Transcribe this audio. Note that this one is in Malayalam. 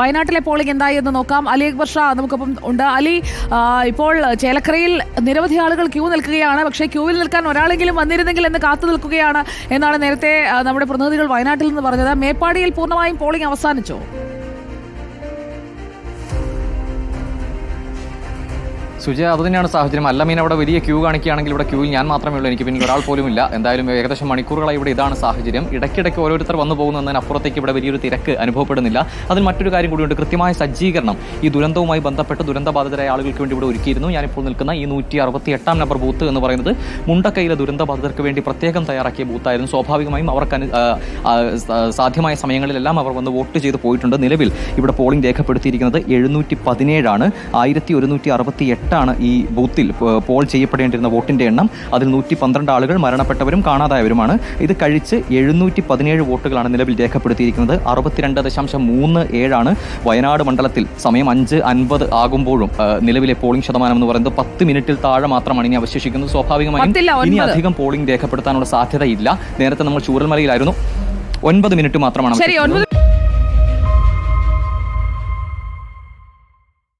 വയനാട്ടിലെ പോളിംഗ് എന്തായി എന്ന് നോക്കാം. അലി അക്ബർ ഷാ നമുക്കൊപ്പം ഉണ്ട്. അലി ഇപ്പോൾ ചേലക്കരയിൽ നിരവധി ആളുകൾ ക്യൂ നിൽക്കുകയാണ്. പക്ഷേ ക്യൂവിൽ നിൽക്കാൻ ഒരാളെങ്കിലും വന്നിരുന്നെങ്കിൽ എന്ന് കാത്തു നിൽക്കുകയാണ് എന്നാണ് നേരത്തെ നമ്മുടെ പ്രതിനിധികൾ വയനാട്ടിൽ നിന്ന് പറഞ്ഞത്. മേപ്പാടിയിൽ പൂർണമായും പോളിംഗ് അവസാനിച്ചോ? സുജയ അത് തന്നെയാണ് സാഹചര്യം. അല്ല മീൻ അവിടെ വലിയ ക്യൂ കാണിക്കുകയാണെങ്കിൽ ഇവിടെ ക്യൂവിൽ ഞാൻ മാത്രമേ ഉള്ളൂ. എനിക്ക് പിന്നെ ഒരാൾ പോലും ഇല്ല. എന്തായാലും ഏകദേശം മണിക്കൂറുകളായി ഇവിടെ ഇതാണ് സാഹചര്യം. ഇടയ്ക്കിടയ്ക്ക് ഓരോരുത്തർ വന്നു പോകുന്നതിനപ്പുറത്തേക്ക് ഇവിടെ വലിയൊരു തിരക്ക് അനുഭവപ്പെടുന്നില്ല. അതിൽ മറ്റൊരു കാര്യം കൂടിയുണ്ട്. കൃത്യമായ സജ്ജീകരണം ഈ ദുരന്തവുമായി ബന്ധപ്പെട്ട് ദുരന്തബാധിതരായ ആളുകൾക്ക് വേണ്ടി ഇവിടെ ഒരുക്കിയിരുന്നു. ഞാനിപ്പോൾ നിൽക്കുന്ന ഈ നൂറ്റി അറുപത്തി എട്ടാം നമ്പർ ബൂത്ത് എന്ന് പറയുന്നത് മുണ്ടക്കൈയിലെ ദുരന്തബാധിതർക്ക് വേണ്ടി പ്രത്യേകം തയ്യാറാക്കിയ ബൂത്തായിരുന്നു. സ്വാഭാവികമായും അവർക്ക് സാധ്യമായ സമയങ്ങളിലെല്ലാം അവർ വന്ന് വോട്ട് ചെയ്ത് പോയിട്ടുണ്ട്. നിലവിൽ ഇവിടെ പോളിംഗ് രേഖപ്പെടുത്തിയിരിക്കുന്നത് എഴുന്നൂറ്റി പതിനേഴാണ് ആയിരത്തി ഒരുന്നൂറ്റി അറുപത്തി എട്ടാണ് ഈ ബൂത്തിൽ പോൾ ചെയ്യപ്പെടേണ്ടിരുന്ന വോട്ടിന്റെ എണ്ണം. അതിൽ നൂറ്റി പന്ത്രണ്ട് ആളുകൾ മരണപ്പെട്ടവരും കാണാതായവരുമാണ്. ഇത് കഴിച്ച് എഴുന്നൂറ്റി പതിനേഴ് വോട്ടുകളാണ് നിലവിൽ രേഖപ്പെടുത്തിയിരിക്കുന്നത്. അറുപത്തിരണ്ട് ദശാംശം മൂന്ന് ഏഴാണ് വയനാട് മണ്ഡലത്തിൽ. സമയം അഞ്ച് അൻപത് ആകുമ്പോഴും നിലവിലെ പോളിംഗ് ശതമാനം എന്ന് പറയുന്നത് പത്ത് മിനിറ്റിൽ താഴെ മാത്രമാണ് ഇനി അവശേഷിക്കുന്നത് സ്വാഭാവികമായും ഇനി അധികം പോളിംഗ് രേഖപ്പെടുത്താനുള്ള സാധ്യതയില്ല. നേരത്തെ നമ്മൾ ചൂരൽമലയിലായിരുന്നു. ഒൻപത് മിനിറ്റ് മാത്രമാണ്